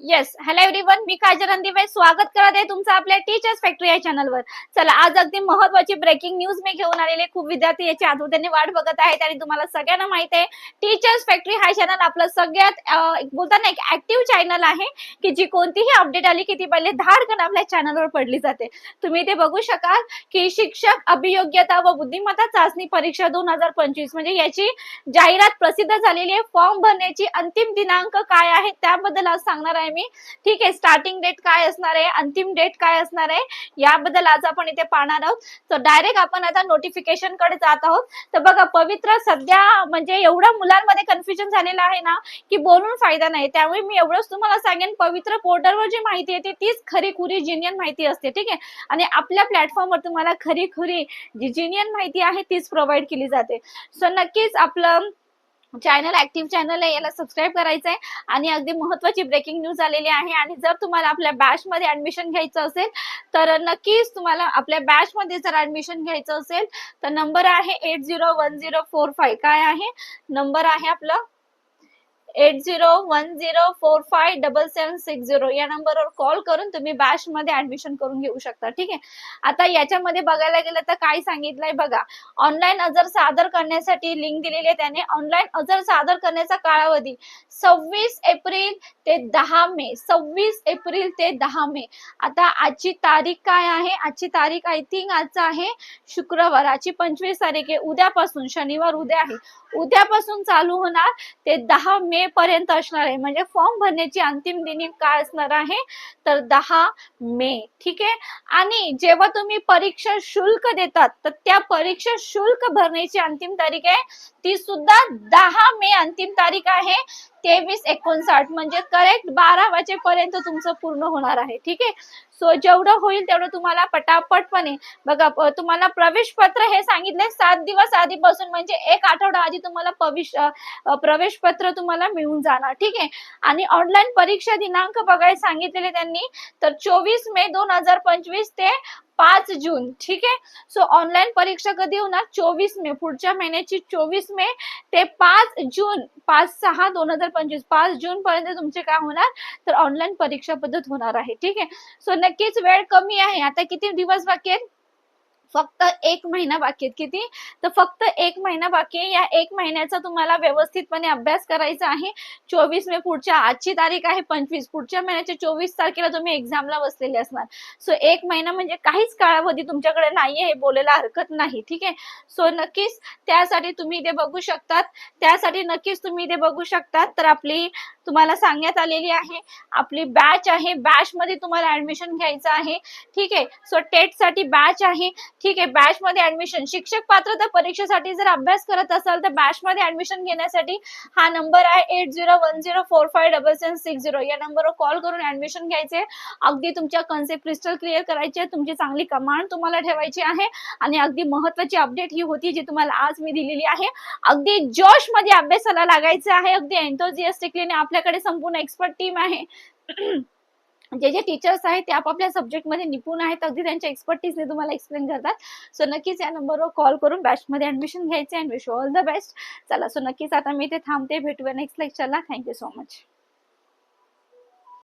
Yes hello everyone मी काजल रणदीबाई स्वागत करत आहे तुमचं आपल्या टीचर्स फॅक्टरी या चॅनलवर चला आज अगदी महत्वाची ब्रेकिंग न्यूज मी घेऊन आलेले. खूप विद्यार्थी याची आतुरतेने वाट बघत आहेत आणि तुम्हाला सगळ्यांना माहिती आहे टीचर्स फॅक्टरी हा चॅनल आपलं सगळ्यात बोलताना एक ऍक्टिव्ह चॅनल आहे की जी कोणतीही अपडेट आली की ती पहिले धाडकन आपल्या चॅनलवर पडली जाते. तुम्ही ते बघू शकाल की शिक्षक अभियोग्यता व बुद्धिमत्ता चाचणी परीक्षा दोन हजार पंचवीस म्हणजे याची जाहिरात प्रसिद्ध झालेली आहे. फॉर्म भरण्याची अंतिम दिनांक काय आहे त्याबद्दल आज सांगणार आहे. मी. ठीक आहे स्टार्टिंग डेट काय असणार आहे? अंतिम डेट काय असणार आहे? याबद्दल आज आपण इथे पाहणार आहोत. तर डायरेक्ट आपण आता नोटिफिकेशनकडे जात आहोत. तर बघा पवित्र सध्या म्हणजे एवढ्या मुलांमध्ये कन्फ्युजन झालेलं आहे ना की बोलून फायदा नाही. त्यामुळे मी एवढंच तुम्हाला सांगेन पवित्र पोर्टलवर जी माहिती येते तीच खरी खुरी जिनियन माहिती असते. ठीक आहे? आणि आपल्या प्लॅटफॉर्मवर तुम्हाला खरी खुरी जी जिनियन माहिती आहे तीच प्रोव्हाइड केली जाते. सो नक्कीच आपलं चॅनल ऍक्टिव्ह चॅनल आहे याला सबस्क्राईब करायचं आहे आणि अगदी महत्वाची ब्रेकिंग न्यूज आलेली आहे. आणि जर तुम्हाला आपल्या बॅच मध्ये ऍडमिशन घ्यायचं असेल तर नक्कीच तुम्हाला आपल्या बॅच मध्ये जर ऍडमिशन घ्यायचं असेल तर नंबर आहे eight zero one zero four five काय आहे? नंबर आहे आपला eight zero one zero four five double seven six zero या नंबरवर कॉल करून तुम्ही बॅच मध्ये ऍडमिशन करून घेऊ शकता. ठीक आहे? आता याच्यामध्ये बघायला गेलं तर काय सांगितलंय बघा. ऑनलाईन अर्ज सादर करण्यासाठी लिंक दिलेली आहे त्याने. ऑनलाईन अर्ज सादर करण्याचा कालावधी सव्वीस एप्रिल ते दहा मे. सव्वीस एप्रिल ते दहा मे. आता आजची तारीख काय आहे? आजची तारीख आय थिंक आज आहे शुक्रवार. आजची पंचवीस तारीख आहे. उद्यापासून शनिवार उद्या आहे. उद्यापासून चालू होणार ते दहा मे पर्यंत असणार आहे. म्हणजे फॉर्म भरण्याची अंतिम दिनी काय असणार आहे? तर दहा मे. ठीक आहे? आणि जेव्हा तुम्ही परीक्षा शुल्क देतात तर त्या परीक्षा शुल्क भरण्याची अंतिम तारीख आहे. ती सुद्धा दहा मे अंतिम तारीख आहे. तेवीस एकोणसाठ म्हणजे करेक्ट बारा वाजेपर्यंत तुमचं पूर्ण होणार आहे. ठीक आहे? सो जेवढं होईल तेवढं तुम्हाला पटापटपणे बघा तुम्हाला प्रवेश पत्र हे सांगितले. सात दिवस आधीपासून म्हणजे एक आठवडा आधी तुम्हाला प्रवेश प्रवेश पत्र तुम्हाला मिळून जाणार. ठीक आहे? आणि ऑनलाईन परीक्षा दिनांक बघायला सांगितलेले त्यांनी तर चोवीस मे दोन हजार पंचवीस ते पाच जून. ठीक आहे? सो ऑनलाईन परीक्षा कधी होणार? चोवीस मे. पुढच्या महिन्याची चोवीस मे ते पाच जून पाच सहा दोन हजार पंचवीस. पाच जून पर्यंत तुमचे काय होणार? तर ऑनलाईन परीक्षा पद्धत होणार आहे. ठीक आहे? सो नक्कीच वेळ कमी आहे. आता किती दिवस बाकी आहेत? फक्त एक महिना बाकी किती? तर फक्त एक महिना बाकी आहे. या एक महिन्याचा तुम्हाला व्यवस्थितपणे अभ्यास करायचा आहे. चोवीस मे पुढच्या आजची तारीख आहे पंचवीस. पुढच्या महिन्याच्या चोवीस तारखेला तुम्ही एक्झामला बसलेले असणार. सो एक महिना म्हणजे काहीच कालावधी तुमच्याकडे नाहीये हे बोलायला हरकत नाही. ठीक आहे? सो नक्कीच त्यासाठी तुम्ही इथे बघू शकतात. त्यासाठी नक्कीच तुम्ही इथे बघू शकतात. तर आपली तुम्हाला सांगण्यात आलेली आहे. आपली बॅच आहे. बॅच मध्ये तुम्हाला ऍडमिशन घ्यायचं आहे. ठीक आहे? सो टेटसाठी बॅच आहे. ठीक आहे बॅच मध्ये ऍडमिशन शिक्षक पात्रता परीक्षेसाठी जर अभ्यास करत असाल तर बॅच मध्ये ऍडमिशन घेण्यासाठी हा नंबर आहे eight zero one zero four five double seven six zero या नंबरवर कॉल करून ऍडमिशन घ्यायचे. अगदी तुमच्या कन्सेप्ट क्रिस्टल क्लिअर करायचे तुमची चांगली कमांड तुम्हाला ठेवायची आहे. आणि अगदी महत्वाची अपडेट ही होती जी तुम्हाला आज मी दिलेली आहे. अगदी जोशमध्ये अभ्यासाला लागायचं आहे. अगदी एन्थोजिएस्टिकली आपल्याकडे संपूर्ण एक्सपर्ट टीम आहे. जे जे टीचर्स आहेत ते आपापल्या सब्जेक्टमध्ये निपुण आहेत अगदी त्यांच्या एक्सपर्टीजने तुम्हाला एक्सप्लेन करतात. सो नक्कीच या नंबरवर कॉल करून बॅचमध्ये ॲडमिशन ऍडमिशन घ्यायचे and wish all the best चला सो नक्कीच आता मी ते थांबते भेटूया नेक्स्ट लेक्चरला थँक्यू सो मच